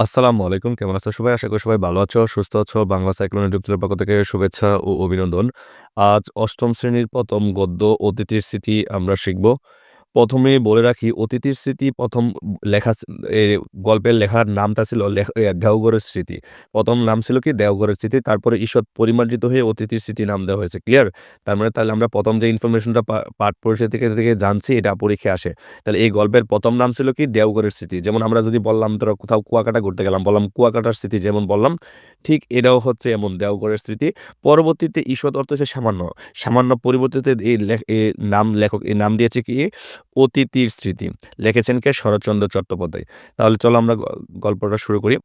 আসসালামু আলাইকুম। কেমন আছো সবাই? আশা করি সবাই ভালো আছো, সুস্থ আছো। বাংলা সাইক্লোনের ইউটিউব পক্ষ থেকে শুভেচ্ছা ও অভিনন্দন। আজ অষ্টম শ্রেণির প্রথম গদ্য অতিথির স্মৃতি আমরা শিখব। ১ম এই বলে রাখি অতিথির স্মৃতি প্রথম লেখা গল্পের লেখার নামটা ছিল দেওঘরের স্মৃতি। প্রথম নাম ছিল কি দেওঘরের স্মৃতি। তারপরে ঈশ্বর পরিমার্জিত হয়ে অতিথির স্মৃতি নাম দেওয়া হয়েছে। ক্লিয়ার? তার মানে তাহলে আমরা প্রথম যে ইনফরমেশনটা পাঠ পরিষদ থেকে, থেকে জানছি এটা পরীক্ষা আসে। তাহলে এই গল্পের প্রথম নাম ছিল কি দেওঘরের স্মৃতি। যেমন আমরা যদি বললাম ধরো কোথাও কুয়াকাটা ঘুরতে গেলাম, বললাম কুয়াকাটার স্মৃতি যেমন বললাম, ঠিক এটাও হচ্ছে এমন দেওঘরের স্মৃতি। পরবর্তীতে ঈশ্বর অর্থ হচ্ছে সামান্য। সামান্য পরিবর্তিতে এই নাম লেখক এই নাম দিয়েছে কি অতিথির স্মৃতি। লিখেছেন কে? শরৎচন্দ্র চট্টোপাধ্যায়। তাহলে চলো আমরা গল্পটা শুরু করি।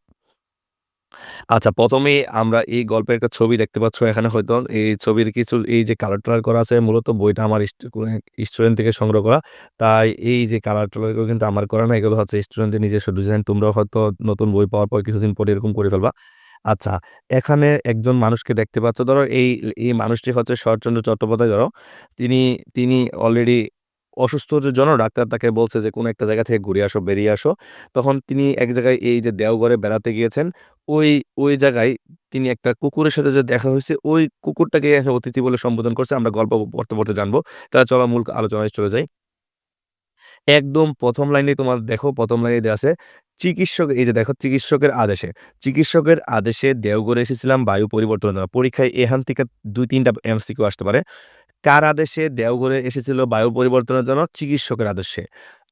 আচ্ছা ১ম এই আমরা এই গল্পের একটা ছবি দেখতে পাচ্ছ এখানে হয়তো এই ছবির কিছু এই যে কালার টালার করা আছে মূলত বইটা আমার স্টু স্টুডেন্ট থেকে সংগ্রহ করা। তাই এই যে কালার টালার এগুলো কিন্তু আমার করা না। এগুলো হচ্ছে স্টুডেন্টের নিজস্ব ডিজাইন। তোমরাও হয়তো নতুন বই পাওয়ার পর কিছুদিন পরে এরকম করে ফেলবা। আচ্ছা এখানে একজন মানুষকে দেখতে পাচ্ছ। ধরো এই, এই মানুষটি হচ্ছে শরৎচন্দ্র চট্টোপাধ্যায় ধরো। তিনি, তিনি অলরেডি অসুস্থর জন্য ডাক্তার তাকে বলছে যে কোনো একটা জায়গা থেকে ঘুরে আসো, বেরিয়ে আসো। তখন তিনি এক জায়গায় এই যে দেওঘরে বেড়াতে গিয়েছেন। ওই, ওই জায়গায় তিনি একটা কুকুরের সাথে যে দেখা হয়েছে ওই কুকুরটাকে অতিথি বলে সম্বোধন করছে। আমরা গল্প পড়তে, পড়তে জানব। তারা চলা মূল আলোচনায় চলে যাই। একদম প্রথম লাইনেই তোমার দেখো প্রথম লাইনে দেয়া আছে চিকিৎসক এই যে দেখো চিকিৎসকের আদেশে। চিকিৎসকের আদেশে দেওঘরে এসেছিলাম বায়ু পরিবর্তনের। পরীক্ষায় এখান থেকে ২-৩ টা এমসিকিউ আসতে পারে। কার আদেশে দেওঘরে এসেছিল বায়ু পরিবর্তনের জন্য? চিকিৎসকের আদেশে।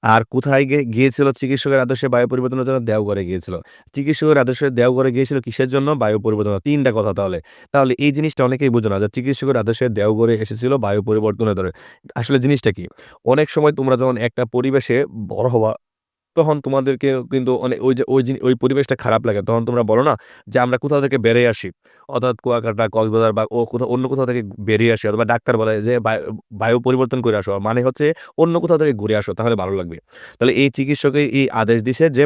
আর কোথায় গিয়েছিল চিকিৎসকের আদেশে বায়ু পরিবর্তনের জন্য? দেওঘরে গিয়েছিল। চিকিৎসকের আদেশে দেওঘরে গিয়েছিল কিসের জন্য? বায়ু পরিবর্তন তিনটা কথা তাহলে। তাহলে এই জিনিসটা অনেকেই বুঝো না যে চিকিৎসকের আদেশে দেওঘরে এসেছিল বায়ু পরিবর্তনের ধরে আসলে জিনিসটা কি? অনেক সময় তোমরা যখন একটা পরিবেশে বড় হবা তখন তোমাদেরকে কিন্তু অনে ওই যে ওই ওই পরিবেশটা খারাপ লাগে। তখন তোমরা বলো না যে আমরা কোথাও থেকে বেরিয়ে আসি। অর্থাৎ কুয়াকাটা, কক্সবাজার বা ও কোথাও অন্য কোথাও থেকে বেরিয়ে আসি অথবা ডাক্তার বলে যে বায়ু পরিবর্তন করে আসো। মানে হচ্ছে অন্য কোথাও থেকে ঘুরে আসো তাহলে ভালো লাগবে। তাহলে এই চিকিৎসকে এই আদেশ দিছে যে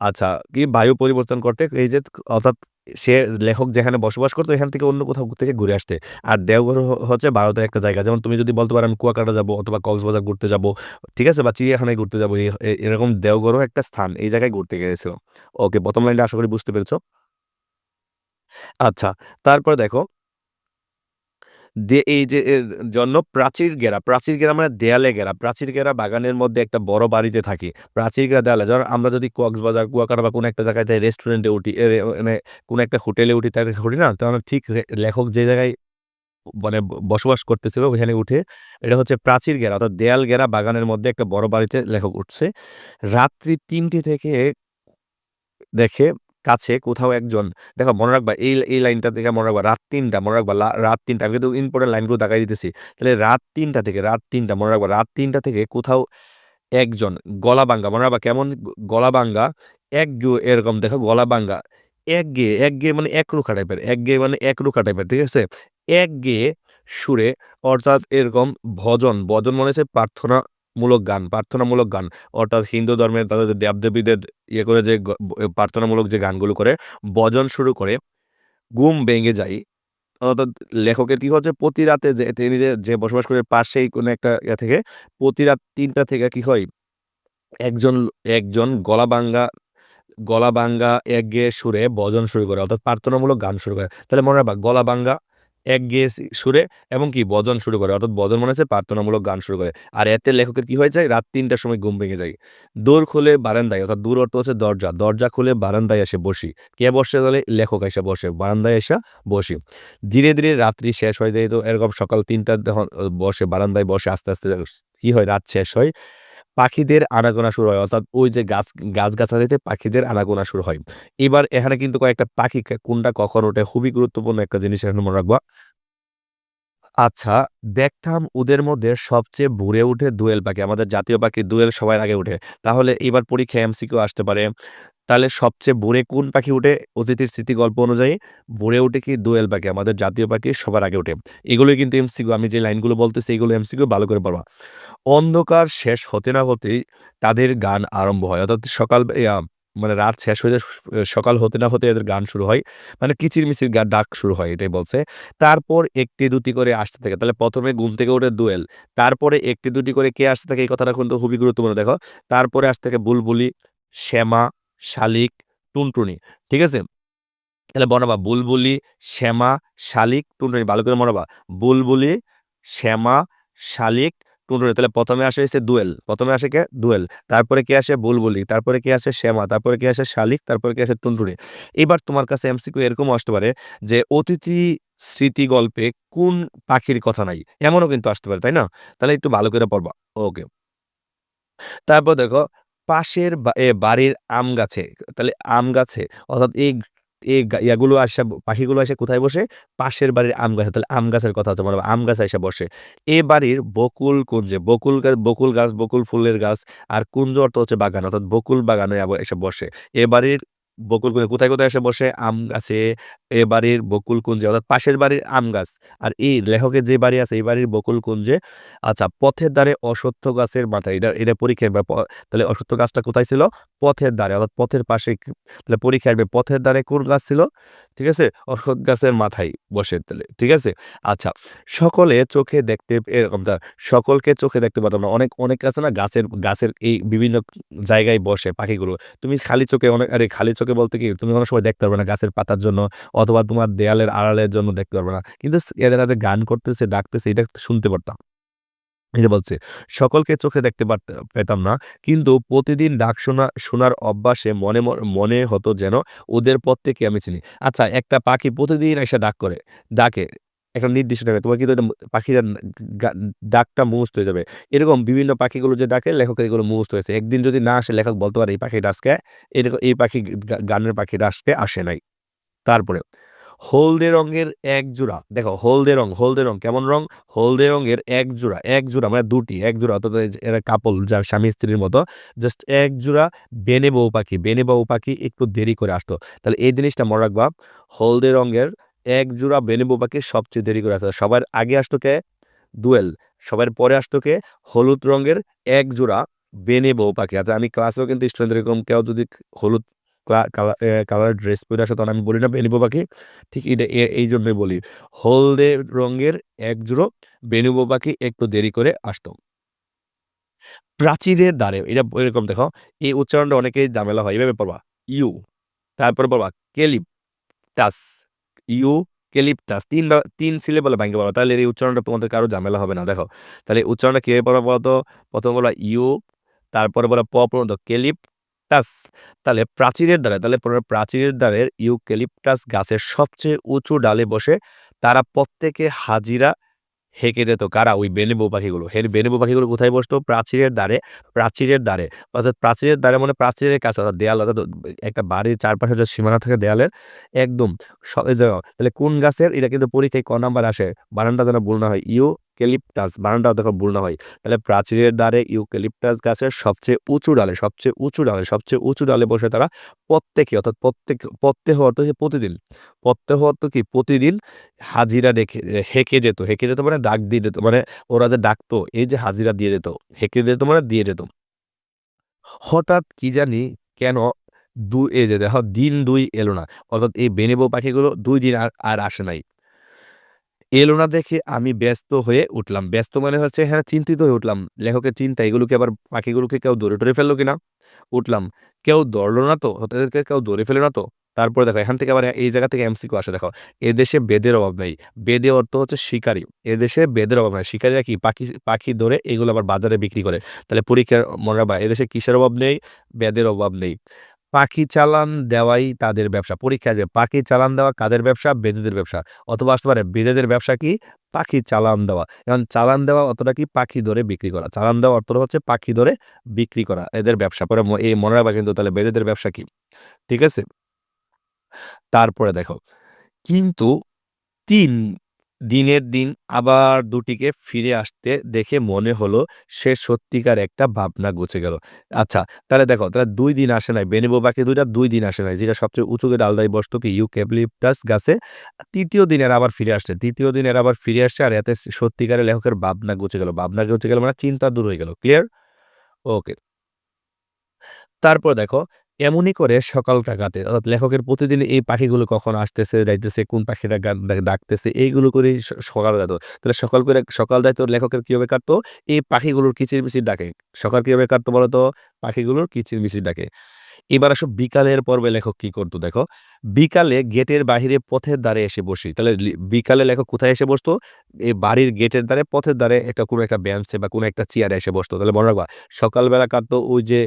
আচ্ছা কি বায়ু পরিবর্তন করতে এই যে অর্থাৎ সে লেখক যেখানে বসবাস করতো, এখান থেকে অন্য কোথাও থেকে ঘুরে আসতে। আর দেওঘর হচ্ছে ভারতের একটা জায়গা। যেমন তুমি যদি বলতে পারো আমি কুয়াকাটা যাব অথবা কক্সবাজার ঘুরতে যাব। ঠিক আছে? বা চিড়িয়াখানায় ঘুরতে যাব। এরকম দেওঘরও একটা স্থান। এই জায়গায় ঘুরতে গিয়েছিল। ওকে, প্রথম লাইনটা আশা করি বুঝতে পেরেছ। আচ্ছা তারপর দেখো যে এই যে জন্য প্রাচীর ঘেরা, প্রাচীর ঘেরা মানে দেয়ালে ঘেরা। প্রাচীর ঘেরা বাগানের মধ্যে একটা বড় বাড়িতে থাকি। প্রাচীর ঘেরা দেয়ালে যেমন আমরা যদি কক্সবাজার, কুয়াকাটা বা কোনো একটা জায়গায় যাই রেস্টুরেন্টে উঠি, মানে কোনো একটা হোটেলে উঠি তাহলে উঠি না? তখন ঠিক লেখক যে জায়গায় মানে বসবাস করতেছিল ওইখানে উঠে এটা হচ্ছে প্রাচীর ঘেরা অর্থাৎ দেয়াল ঘেরা বাগানের মধ্যে একটা বড় বাড়িতে লেখক উঠছে। রাত্রি ৩ঃ০০ থেকে দেখে কাছে কোথাও একজন দেখো মনে রাখবা এই, এই লাইনটা দেখে মনে রাখবা রাত তিনটা মনে রাখবা রাত তিনটা আমি কিন্তু ইম্পোর্টেন্ট লাইনগুলো দাগাই দিতেছি। তাহলে রাত তিনটা থেকে রাত তিনটা মনে রাখবা রাত তিনটা থেকে কোথাও একজন গলা বাঙ্গা মনে রাখবা কেমন গ গলাবাঙ্গা একগু এরকম দেখো গলাবাঙ্গা একগেয়ে, একগেয়ে মানে একরোখা টাইপের। একগেয়ে মানে এক রুখা টাইপের। ঠিক আছে? একগেয়ে সুরে অর্থাৎ এরকম ভজন, ভজন মানে হচ্ছে প্রার্থনামূলক গান, প্রার্থনামূলক গান। অর্থাৎ হিন্দু ধর্মে তাদের দেব-দেবীদের ইয়ে করে যে প্রার্থনামূলক যে গানগুলো করে, ভজন শুরু করে গুম ভেঙে যায়। অর্থাৎ লেখকের কি হচ্ছে প্রতি রাতে যে তিনি যে, বসবাস করে পাশেই কোনো একটা ইয়ে থেকে প্রতি রাত তিনটা থেকে কি হয়? একজন, একজন গলাবাঙ্গা, গলাবাঙ্গা একগেয়ে সুরে ভজন শুরু করে অর্থাৎ প্রার্থনামূলক গান শুরু করে। তাহলে মনে রাখবা গলাবাঙ্গা একগেয়ে সি সুরে এবং কি বজন শুরু করে। অর্থাৎ বজন মনে হচ্ছে প্রার্থনামূলক গান শুরু করে। আর এতে লেখকের কি হয়ে যায়? রাত ৩টার সময় ঘুম ভেঙে যায়। দোর খুলে বারান্দায় অর্থাৎ দূর অর্থ হচ্ছে দরজা। দরজা খুলে বারান্দায় এসে বসি। কে বসে তাহলে? লেখক আইসা বসে। বারান্দায় আইসা বসি। ধীরে, ধীরে রাত্রি শেষ হয়ে যায় তো এরকম সকাল ৩টার যখন বসে বারান্দায় বসে আস্তে, আস্তে কি হয়? রাত শেষ হয়। পাখিদের আনাগোনা শুরু হয়। অর্থাৎ ওই যে গাছ গাছগাছালিতে পাখিদের আনাগোনা শুরু হয়। এবার এখানে কিন্তু কয়েকটা পাখি কোনটা কখন ওঠে খুবই গুরুত্বপূর্ণ একটা জিনিস এখানে মনে রাখবা। আচ্ছা, দেখতাম ওদের মধ্যে সবচেয়ে ভোরে উঠে দোয়েল পাখি। আমাদের জাতীয় পাখি দোয়েল সবার আগে উঠে। তাহলে এবার পরীক্ষা পরীক্ষায় এমসিকিউ আসতে পারে। তাহলে সবচেয়ে ভোরে কোন পাখি উঠে? অতিথির স্মৃতি গল্প অনুযায়ী ভোরে উঠে কি দোয়েল পাখি। আমাদের জাতীয় পাখি সবার আগে উঠে। এগুলোই কিন্তু এমসিকিউ আমি যে লাইনগুলো বলতেছি এগুলো এমসিকিউ ভালো করে পড়বা। অন্ধকার শেষ হতে না হতেই তাদের গান আরম্ভ হয়। অর্থাৎ সকাল মানে রাত শেষ হয়ে সকাল হতে না হতে এদের গান শুরু হয়। মানে কিচিরমিচির গা ডাক শুরু হয় এটাই বলছে। তারপর ১টি ২টি করে আসতে থাকে। তাহলে ১ম এ ঘুম থেকে উঠে দোয়েল। তারপরে ১টি ২টি করে কে আসতে থাকে এই কথাটা কিন্তু খুবই গুরুত্বপূর্ণ দেখো। তারপরে আসতে থাকে বুলবুলি, শ্যামা, শালিক টুনটুনি, ঠিক আছে? তাহলে বনাবা বুলবুলি, শ্যামা, শালিক, টুনটুনি, ভালো করে মনাবা বুলবুলি, শ্যামা, শালিক, টুনটুনি, তাহলে প্রথমে আসে হচ্ছে দুয়েল। প্রথমে আসে কে? দুয়েল। তারপরে কে আসে? বুলবুলি, তারপরে কে আসে? শ্যামা, তারপরে কে আসে? শালিক, তারপরে কে আসে? টুনটুনি। এবার তোমার কাছে এমসিকিউ এরকম আসতে পারে যে অতিথি স্মৃতি গল্পে কোন পাখির কথা নাই? এমনও কিন্তু আসতে পারে, তাই না? তাহলে একটু ভালো করে পড়বা। ওকে। তারপর দেখো পাশের বাড়ির আম গাছে, তাহলে আম গাছে, অর্থাৎ এই এই ইয়াগুলো আসা, পাখিগুলো আসে কোথায় বসে? পাশের বাড়ির আম গাছে, তাহলে আম গাছের কথা হচ্ছে মানে আম গাছে এসে বসে। এ বাড়ির বকুল কুঞ্জে বকুল বকুল গাছ, বকুল ফুলের গাছ, আর কুঞ্জ অর্থ হচ্ছে বাগান, অর্থাৎ বকুল বাগানে এসে বসে। এ বাড়ির বকুল কুঞ্জে কোথায় কোথায় এসে বসে? আম গাছে। এ বাড়ির বকুল কুঞ্জে, অর্থাৎ পাশের বাড়ির আম গাছ। আর এই লেখকের যে বাড়ি আছে, এই বাড়ির বকুল কুঞ্জে আচ্ছা পথের দ্বারে অসত্য গাছের মাথায়, এটা এটা পরীক্ষা তাহলে অসত্য গাছটা কোথায় ছিল? পথের দ্বারে, অর্থাৎ পথের পাশে তাহলে পরীক্ষা আসবে পথের দ্বারে কোন গাছ ছিল? ঠিক আছে? অসৎ গাছের মাথায় বসে তাহলে, ঠিক আছে? আচ্ছা সকলে চোখে দেখতে এরকম সকলকে চোখে দেখতে পারতাম না। অনেক অনেক আছে না, গাছের গাছের এই বিভিন্ন জায়গায় বসে পাখিগুলো। তুমি খালি চোখে অনেক, আরে খালি চোখে বলতে কি, তুমি অনেক সময় দেখতে পারবে না গাছের পাতার জন্য, অথবা তোমার দেয়ালের আড়ালের জন্য দেখতে পারবে না। কিন্তু এদের যে গান করতেছে, ডাকতেছে, এটা শুনতে পারতাম। এটা বলছে, সকলকে চোখে দেখতে পেতাম না। কিন্তু প্রতিদিন ডাক শোনা, শোনার অভ্যাসে মনে মনে হতো যেন ওদের প্রত্যেকে আমি চিনি। আচ্ছা একটা পাখি প্রতিদিন এসে ডাক করে, ডাকে, একটা নির্দিষ্ট টাইমে, তোমার কিন্তু পাখির ডাকটা মুহস্ত হয়ে যাবে। এরকম বিভিন্ন পাখিগুলো যে ডাকে লেখকের এগুলো মুহস্ত হয়েছে। একদিন যদি না আসে, লেখক বলতে পারে, এই পাখি ডাসকে এরকম, এই পাখি গানের পাখি ডাসকে আসে নাই। তারপরে হলদে রঙের এক জোড়া। দেখো, হলদে রং হলদে রং, কেমন রং? হলদে রঙের এক জোড়া এক জোড়া মানে দুটি, এক জোড়া, অর্থাৎ এরা কাপল যার স্বামী স্ত্রীর মতো জাস্ট এক জোড়া বেনে বউ পাখি, বেনে বউ পাখি একটু দেরি করে আসতো। তাহলে এই জিনিসটা মনে রাখবা, হলদে রঙের এক জোড়া বেনে বউ পাখি সবচেয়ে দেরি করে আসতো। সবার আগে আসতো কে? দুয়েল। সবার পরে আসতো কে? হলুদ রঙের এক জোড়া বেনে বউ পাখি। আচ্ছা আমি ক্লাসেও কিন্তু স্টুডেন্ট এরকম কেউ যদি হলুদ কালার ড্রেস পরে আসে তখন আমি বলি না বেনে পাখি ঠিক এটা এই জন্যই বলি, হলদে রঙের এক জোড়ো বেনুবো পাখি একটু দেরি করে আসতো। প্রাচীরের দ্বারে, এটা এরকম দেখো এই উচ্চারণটা অনেকেই ঝামেলা হয়, এভাবে পড়বা, ইউ, তারপরে পড়বা কেলিপ টাস ইউ কেলিপটাস তিন বা- তিন সিলেবলে ভাঙতে পারবা তাহলে এই উচ্চারণটা তোমাদের কারও ঝামেলা হবে না, দেখো। তাহলে উচ্চারণটা কীভাবে পড়বা বলতো? প্রথম বলবা ইউ, তারপরে বলা প পর্যন্ত কেলিপটাস তাহলে প্রাচীরের দ্বারে, তাহলে পরে প্রাচীরের দ্বারে ইউক্যালিপটাস গাছের সবচেয়ে উঁচু ডালে বসে তারা প্রত্যেকে হাজিরা হেঁকে যেত। কারা? ওই বেনেবু পাখিগুলো। হের বেনেবু পাখিগুলো কোথায় বসতো? প্রাচীরের দ্বারে প্রাচীরের দ্বারে। অর্থাৎ প্রাচীরের দ্বারে মানে প্রাচীরের কাছে, অর্থাৎ দেয়াল, অর্থাৎ একটা বাড়ির চারপাশে যে সীমানা থাকে দেয়ালের, একদম তাহলে কোন গাছের? এটা কিন্তু পরীক্ষায় ক নাম্বার আসে। বানানটা যেন ভুল না হয়, ইউ কেলিপটাস বানানটাও দেখো ভুল না হয়। তাহলে প্রাচীরের দ্বারে ইউক্যালিপটাস গাছের সবচেয়ে উঁচু ডালে, সবচেয়ে উঁচু ডালে, সবচেয়ে উঁচু ডালে বসে তারা প্রত্যেকে, অর্থাৎ প্রত্যেক প্রত্যেক অর্থ হচ্ছে প্রতিদিন। প্রত্যেক অর্থ কি? প্রতিদিন হাজিরা রেখে, হেঁকে যেত। হেঁকে যেত মানে ডাক দিয়ে যেত মানে ওরা যে ডাকতো, এই যে হাজিরা দিয়ে যেত হেঁকে যেত মানে দিয়ে যেত হঠাৎ কি জানি কেন দুই এ যে দেখো, দিন দুই এলো না। অর্থাৎ এই বেনেবো পাখিগুলো দুই দিন আর আর আসে নাই। এলো না দেখে আমি ব্যস্ত হয়ে উঠলাম। ব্যস্ত মানে হচ্ছে হ্যাঁ চিন্তিত হয়ে উঠলাম। লেখকের চিন্তা, এগুলোকে আবার পাখিগুলোকে কেউ দৌড়ে টরে ফেলল কিনা? উঠলাম। কেউ দৌড়লো না তো? তাদেরকে কেউ দৌড়ে ফেলে না তো? তারপরে দেখো, এখান থেকে আবার এই জায়গা থেকে এমসিকিউ আসে। দেখো, এদেশে বেদের অভাব নেই। বেদে অর্থ হচ্ছে শিকারী। এদেশে বেদের অভাব নেই। শিকারীরা কি? পাখি পাখি ধরে এগুলো আবার বাজারে বিক্রি করে। তাহলে পরীক্ষার মনে রাখবা এদেশে কিসের অভাব নেই? বেদের অভাব নেই। পাখি চালান দেওয়াই তাদের ব্যবসা। পরীক্ষা আসবে পাখি চালান দেওয়া কাদের ব্যবসা? বেদেদের ব্যবসা। অথবা আসতে পারে বেদেদের ব্যবসা কি? পাখি চালান দেওয়া। এখন চালান দেওয়া অতটা কি? পাখি ধরে বিক্রি করা। চালান দেওয়া অর্থটা হচ্ছে পাখি ধরে বিক্রি করা। এদের ব্যবসা পরে এই মনে রাখবা কিন্তু তাহলে বেদেদের ব্যবসা কি? ঠিক আছে? তারপরে দেখো। কিন্তু তিন দিনের দিন আবার দুটিকে ফিরে আসতে দেখে মনে হলো সে সত্যিকার একটা ভাবনা গুছে গেল। আচ্ছা তাহলে দেখো, তাহলে দুই দিন আসে নাই বেনেবো বাকি দুইটা দুই দিন আসে নাই, যেটা সবচেয়ে উঁচুকে ডালদাই বসতো কি ইউক্যাপলিপটাস গাছে। তৃতীয় দিনের আবার ফিরে আসছে, তৃতীয় দিনের আবার ফিরে আসছে, আর এতে সত্যিকারের লেখকের ভাবনা গুছে গেল, ভাবনা গুছে গেল মানে চিন্তা দূর হয়ে গেল ক্লিয়ার ওকে তারপর দেখো এমনই করে সকালটা কাটে। অর্থাৎ লেখকের প্রতিদিন এই পাখিগুলো কখন আসতেছে, যাইতেছে, কোন পাখিটা ডাকতেছে, এইগুলো করে সকাল যেত তাহলে সকাল করে, সকাল দায়িত্ব লেখকের কীভাবে কাটতো? এই পাখিগুলোর কিচির মিচির ডাকে। সকাল কীভাবে কাটতো বলতো? পাখিগুলোর কিচির মিচির ডাকে। এবার আসো বিকালের পর্বে লেখক কি করতো দেখো? বিকালে গেটের বাহিরে পথের দ্বারে এসে বসি। তাহলে বিকালে লেখক কোথায় এসে বসতো? এই বাড়ির গেটের দ্বারে, পথের দ্বারে একটা কোনো একটা বেঞ্চে বা কোনো একটা চেয়ারে এসে বসতো। তাহলে মনে রাখবা, সকালবেলা কাটতো ওই যে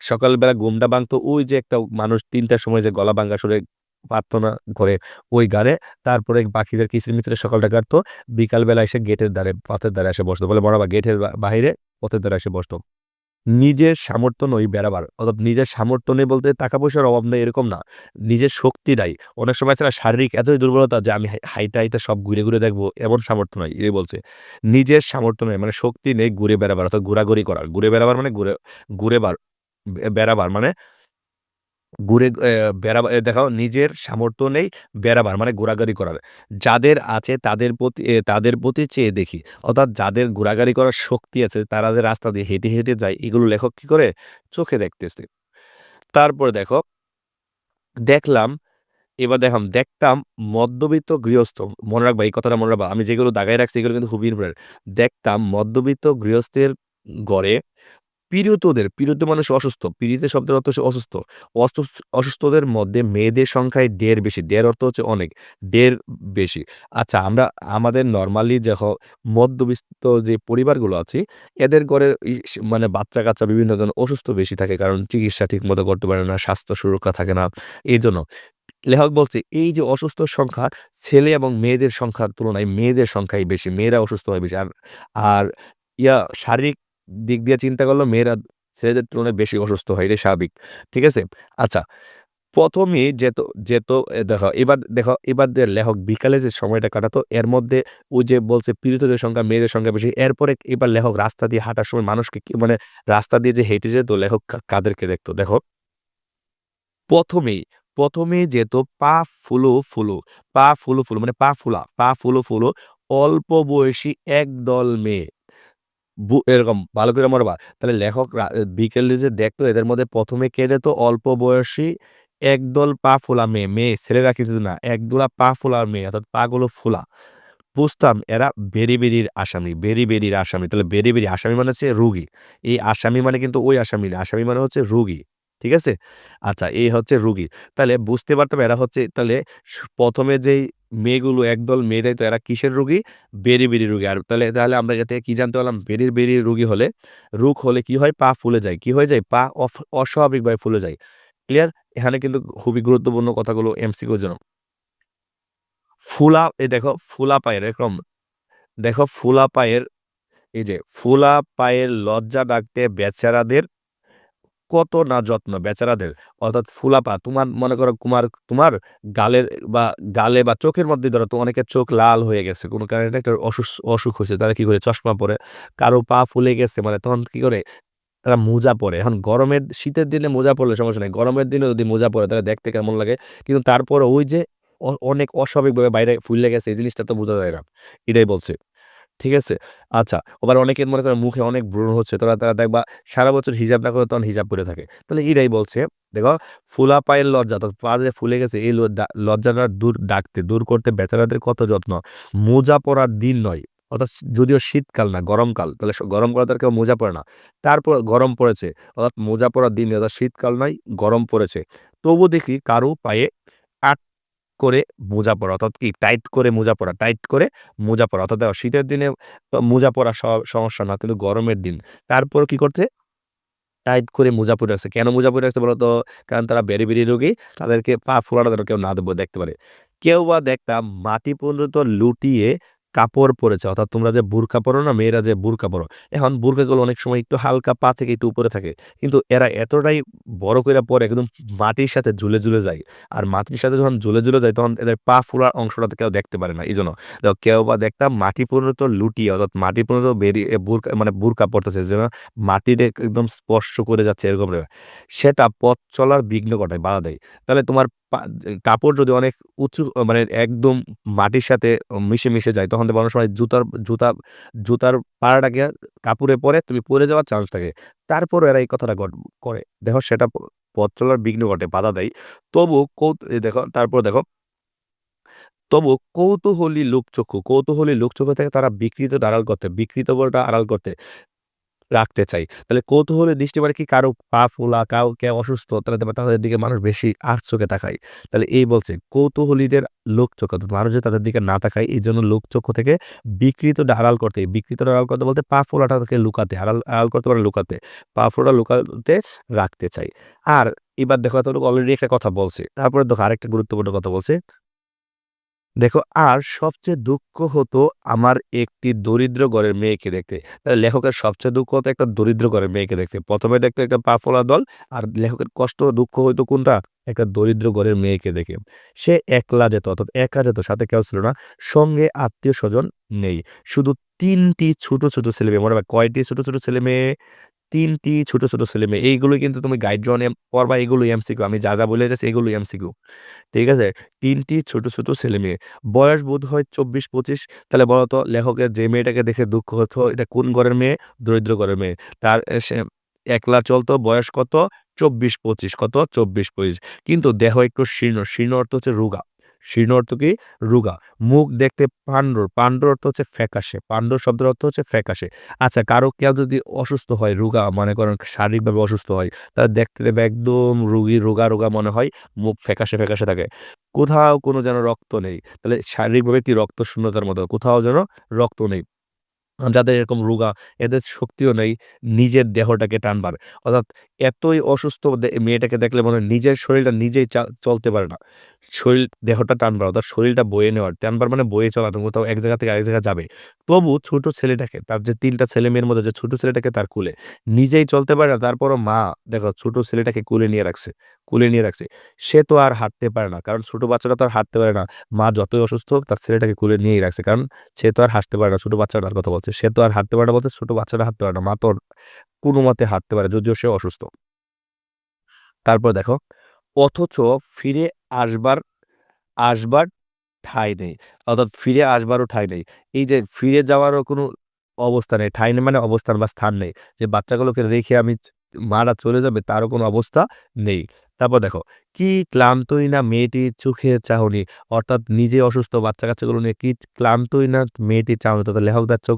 সকালবেলা ঘুমটা ভাঙতো, ওই যে একটা মানুষ তিনটার সময় যে গলা ভাঙ্গা সুরে প্রার্থনা করে ওই গানে। তারপরে পাখিদের কিচির মিচিরে সকালটা কাটতো, বিকালবেলা এসে গেটের দ্বারে, পথের দ্বারে এসে বসতো বলে বড় রাখবা গেটের বা- বাহিরে পথের দ্বারে এসে বসতো। নিজের সামর্থ্য নই বেড়াবার অর্থাৎ নিজের সামর্থ্য নেই বলতে টাকা পয়সার অভাব নেই এরকম না। নিজের শক্তি নাই। অনেক সময় না, শারীরিক এতই দুর্বলতা যে আমি হাই- হাইটা হাইটা সব ঘুরে ঘুরে দেখব, এমন সামর্থ্য নয় এই বলছে। নিজের সামর্থ্য নেই মানে শক্তি নেই ঘুরে বেড়াবার, অর্থাৎ ঘোরাঘুরি করার। ঘুরে বেড়াবার মানে ঘুরে ঘুরে বার বে- বেড়াবার। মানে ঘুরে বেড়াবার দেখাও নিজের সামর্থ্য নেই, বেড়াবার মানে ঘোরাঘুরি করার। যাদের আছে তাদের প্রতি তাদের প্রতি চেয়ে দেখি। অর্থাৎ যাদের ঘোরাঘুরি করার শক্তি আছে, তারা যে রাস্তা দিয়ে হেঁটে হেঁটে যায়, এগুলো লেখক কি করে? চোখে দেখতেছে। তারপর দেখো, দেখলাম, এবার দেখাম দেখতাম মধ্যবিত্ত গৃহস্থ, মনে রাখবা, এই কথাটা মনে রাখবা, আমি যেগুলো দাগায় রাখছি, এগুলো কিন্তু খুবই দেখতাম মধ্যবিত্ত গৃহস্থের ঘরে পীড়িতদের পীড়িত মানুষ অসুস্থ। পীড়িত শব্দের অর্থ হচ্ছে অসুস্থ। অসুস্থ, অসুস্থদের মধ্যে মেয়েদের সংখ্যায় ঢের বেশি। ঢের অর্থ হচ্ছে অনেক ঢের বেশি। আচ্ছা আমরা, আমাদের নর্মালি দেখো মধ্যবিত্ত যে পরিবারগুলো আছে, এদের ঘরে মানে বাচ্চা কাচ্চা বিভিন্ন ধরনের অসুস্থ বেশি থাকে কারণ চিকিৎসা ঠিক মতো করতে পারে না, স্বাস্থ্য সুরক্ষা থাকে না। এই জন্য লেখক বলছে, এই যে অসুস্থ সংখ্যা, ছেলে এবং মেয়েদের সংখ্যার তুলনায় মেয়েদের সংখ্যাই বেশি, মেয়েরা অসুস্থ হয় বেশি। আর আর ইয়া, শারীরিক দিক দিয়ে চিন্তা করল, মেয়েরা, ছেলেদের তুলনায় বেশি অসুস্থ হয়, এটাই স্বাভাবিক, ঠিক আছে? আচ্ছা প্রথমেই যেত যেত দেখো, এবার দেখো, এবার যে লেখক, বিকালে যে সময়টা কাটাতো, এর মধ্যে ওই যে বলছে পীড়িতদের সংখ্যা, মেয়েদের সংখ্যা বেশি, এরপরে এবার লেখক রাস্তা দিয়ে হাঁটার সময় মানুষকে কি মানে রাস্তা দিয়ে যে হেঁটে যেত, লেখক কাদেরকে দেখতো, দেখো। প্রথমেই প্রথমে যেত পা ফুলো ফুলো, পা ফুলো ফুলো মানে পা ফুলা, পা ফুলো ফুলো, অল্প বয়সী একদল মেয়ে। এরকম ভালো করে মরবা তাহলে লেখক বিকেলে যে দেখতো, এদের মধ্যে প্রথমে কে যেত অল্প বয়সী একদল পা ফোলা মেয়ে মেয়ে, ছেলেরা কিন্তু না একদোলা পা ফোলা মেয়ে, অর্থাৎ পাগুলো ফোলা। বুঝতাম, এরা বেরি বেরির আসামি, বেরি বেরির আসামি। তাহলে বেরি বেরি আসামি মানে হচ্ছে রুগী। এই আসামি মানে কিন্তু ওই আসামি না, আসামি মানে হচ্ছে রুগী। ঠিক আছে? আচ্ছা এই হচ্ছে রুগী। তাহলে বুঝতে পারতাম এরা হচ্ছে, তাহলে প্রথমে যেই মেয়েগুলো একদল মেয়েরাই তো এরা কিসের রুগী? বেরি বেরি রুগী। আর তাহলে তাহলে আমরা এতে কি জানতে পারলাম? বেরির বেরি রুগী হলে রোগ হলে কি হয়? পা ফুলে যায়। কি হয়ে যায়? পা অস্বাভাবিকভাবে ফুলে যায়। ক্লিয়ার? এখানে কিন্তু খুবই গুরুত্বপূর্ণ কথাগুলো এমসিকিউর জন্য। ফুলা এই দেখো, ফুলা পায়ের, এরকম। দেখো, ফুলা পায়ের, এই যে, ফুলা পায়ের লজ্জা ডাকতে বেচারাদের কত না যত্ন বেচারাদের। অর্থাৎ ফুলাপা, তোমার, মনে করো কুমার, তোমার গালের বা গালে বা চোখের মধ্যে ধরো তো অনেকের চোখ লাল হয়ে গেছে, কোনো কারণে একটা অসুখ অসুখ হয়েছে, তারা কি করে চশমা পরে, কারও পা ফুলে গেছে মানে তখন কি করে, তারা মোজা পরে। এখন গরমের, শীতের দিনে মোজা পরলে সমস্যা নেই, গরমের দিনে যদি মোজা পরে, তাহলে দেখতে কেমন লাগে? কিন্তু তারপরে ওই যে অনেক অস্বাভাবিকভাবে বাইরে ফুলে গেছে, এই জিনিসটা তো বোঝা যায় না। এটাই বলছে। ঠিক আছে? আচ্ছা আবার অনেকের মনে করেন মুখে অনেক ব্রণ হচ্ছে, তারা তারা দেখবা সারা বছর হিজাব না করে তখন হিজাব পরে থাকে। তাহলে এটাই বলছে, দেখো, ফুলা পায়ের লজ্জা, তো পা যে ফুলে গেছে, এই লজ্জা- লজ্জাটা দূর, ডাকতে, দূর করতে বেচারাদের কত যত্ন? মোজা পরার দিন নয়, অর্থাৎ যদিও শীতকাল না, গরমকাল, তাহলে গরম করা তার কেউ মোজা পরে না। তারপর গরম পড়েছে, অর্থাৎ মোজা পরার দিন অর্থাৎ শীতকাল নয়, গরম পড়েছে। তবু দেখি কারও পায়ে করে মোজা পরা, অর্থাৎ কি টাইট করে মোজা পরা, টাইট করে মোজা পরা, অর্থাৎ শীতের দিনে মোজা পরা সমস্যা না, কিন্তু গরমের দিন। তারপর কি করছে? টাইট করে মোজা পরে রাখছে। কেন মোজা পরে রাখছে বলতো? কারণ তারা বেড়ে বেরি রোগী, তাদেরকে পা যেন কেউ না দেবো, দেখতে পারে। কেউ বা দেখতাম মাটি পর্যন্ত লুটিয়ে কাপড় পরেছে, অর্থাৎ তোমরা যে বুরকা পরো না, মেয়েরা যে বুরকা পরো, এখন বুরকাগুলো অনেক সময় একটু হালকা পা থেকে একটু উপরে থাকে, কিন্তু এরা এতটাই বড় করে পরে, একদম মাটির সাথে ঝুলে ঝুলে যায়, আর মাটির সাথে যখন ঝুলে ঝুলে যায়, তখন এদের পা ফোলার অংশটা কেউ দেখতে পারে না, এই জন্য। কেউ বা দেখতাম মাটি পর্যন্ত লুটিয়ে, অর্থাৎ মাটি পর্যন্ত বেরিয়ে বুরকা মানে বুরকা পড়তেছে যেন মাটিতে একদম স্পর্শ করে যাচ্ছে, এরকম সেটা পথ চলার বিঘ্ন ঘটায়, বাধা দেয়। তাহলে তোমার কাপড় যদি অনেক উঁচু মানে একদম মাটির সাথে মিশে মিশে যায়, তখন অনেক সময় জুতার, জুতা, জুতার পাড়াটাকে কাপড়ে পরে তুমি পরে যাওয়ার চান্স থাকে। তারপর এরা এই কথাটা করে। দেখো, সেটা পথ চলার বিঘ্ন ঘটে, বাধা দেয়। তবু কৌ- দেখো, তারপর দেখো তবু কৌতূহলী লোকচক্ষু কৌতূহলী লোকচক্ষু থেকে তারা বিকৃত, আড়াল করতে, বিকৃত বলটা আড়াল করতে। রাখতে চাই। তাহলে কৌতূহলী দৃষ্টি মানে কি কারও পা ফোলা কাউ কেউ অসুস্থ, তাহলে তাদের দিকে মানুষ বেশি আর চোখে তাকায়। তাহলে এই বলছে, কৌতূহলীদের লোকচক্ষু অর্থাৎ মানুষ তাদের দিকে না তাকায় এই জন্য লোকচক্ষু থেকে বিকৃতটা আড়াল করতে বিকৃত আড়াল করতে বলতে পা ফোলাটাকে লুকাতে, আড়াল আড়াল করতে পারে লুকাতে। পা ফোলা লুকাতে রাখতে চাই। আর এবার দেখো এতটুকু অলরেডি একটা কথা বলছে। তারপরে দেখো আরেকটা গুরুত্বপূর্ণ কথা বলছে। দেখো, আর সবচেয়ে দুঃখ হতো আমার একটি দরিদ্র ঘরের মেয়েকে দেখতে। তাহলে লেখকের সবচেয়ে দুঃখ হতো একটা দরিদ্র ঘরের মেয়েকে দেখতে। প্রথমে দেখতে একটা পা ফোলা দল, আর লেখকের কষ্ট দুঃখ হইতো কোনটা? একটা দরিদ্র ঘরের মেয়েকে দেখে। সে একলা যেত, অর্থাৎ একা যেত, সাথে কেউ ছিল না, সঙ্গে আত্মীয় স্বজন নেই। শুধু তিনটি ছোট ছোট ছেলে মেয়ে, মনে হয় কয়টি ছোট ছোট ছেলে মেয়ে? তিনটি ছোট ছোট ছেলে মেয়ে। এইগুলো কিন্তু তুমি গাইড ড্রনে পড়বা এগুলো এমসিকিউ আমি যা যা বলে যাচ্ছি এগুলো এমসিকিউ ঠিক আছে? তিনটি ছোট ছোট ছেলে মেয়ে। বয়স বোধ হয় চব্বিশ, পঁচিশ। তাহলে বলতো লেখকের যে মেয়েটাকে দেখে দুঃখ হতো, এটা কোন ঘরের মেয়ে? দরিদ্র ঘরের মেয়ে। তার একলা চলতো, বয়স কত? চব্বিশ, পঁচিশ। কত? চব্বিশ, পঁচিশ। কিন্তু দেহ একটু শীর্ণ। শীর্ণ অর্থ হচ্ছে রুগা। শীর্ণ অর্থ কি? রুগা। মুখ দেখতে পাণ্ডর। পাণ্ডর অর্থ হচ্ছে ফ্যাকাশে। পাণ্ডর শব্দের অর্থ হচ্ছে ফ্যাকাশে। আচ্ছা কারও কেউ যদি অসুস্থ হয়, রুগা মনে করেন শারীরিকভাবে অসুস্থ হয় তাহলে দেখতে একদম রুগী, রোগা রোগা মনে হয় মুখ ফ্যাকাশে ফ্যাকাশে থাকে। কোথাও কোনো যেন রক্ত নেই। তাহলে শারীরিকভাবে কি রক্ত শূন্যতার মতো? কোথাও যেন রক্ত নেই। যাদের এরকম রোগা, এদের শক্তিও নেই নিজের দেহটাকে টানবার। অর্থাৎ এতই অসুস্থ মেয়েটাকে দেখলে মনে হয় নিজের শরীরটা নিজেই চলতে পারে না। শরীর, দেহটা টানবার, অর্থাৎ শরীরটা বয়ে নেওয়ার, টানবার মানে বয়ে চলা কোথাও এক জায়গা থেকে আরেক জায়গায় যাবে। তবু ছোট ছেলেটাকে, তার যে তিনটা ছেলে মেয়ের মধ্যে যে ছোট ছেলেটাকে তার কুলে, নিজেই চলতে পারে না, তারপরও মা, দেখো ছোট ছেলেটাকে কুলে নিয়ে রাখছে, কুলে নিয়ে রাখছে। সে তো আর হাঁটতে পারে না, কারণ ছোট বাচ্চাটা তো আর হাঁটতে পারে না। মা যতই অসুস্থ হোক, তার ছেলেটাকে কুলে নিয়েই রাখছে, কারণ সে তো আর হাসতে পারে না, ছোট বাচ্চাটার কথা বলছে। সে তো আর হাঁটতে পারে না বলতে ছোটো বাচ্চাটা হাঁটতে পারে না। মা তো কোনো মতে হাঁটতে পারে, যদিও সে অসুস্থ। তারপর দেখো, অথচ ফিরে আসবার আসবার ঠাঁই নেই। অর্থাৎ ফিরে আসবারও ঠাঁই নেই। এই যে ফিরে যাওয়ারও কোনো অবস্থা নেই, ঠাঁই নেই মানে অবস্থান বা স্থান নেই। যে বাচ্চাগুলোকে রেখে আমি মারা চলে যাবে তারও কোনো অবস্থা নেই। তারপর দেখো, কি ক্লান্তই না মেয়েটির চোখে চাহনি, অর্থাৎ নিজে অসুস্থ বাচ্চা কাচ্চাগুলো নিয়ে কি ক্লান্তই না মেয়েটির চাহনি। তথা লেখকদার চোখ,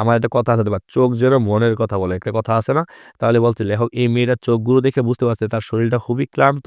আমার একটা কথা আছে, বা চোখ যেন মনের কথা বলে, একটা কথা আছে না? তাহলে বলছে, লেখক, এই মেয়েটার চোখগুলো দেখে বুঝতে পারছে, তার শরীরটা খুবই ক্লান্ত।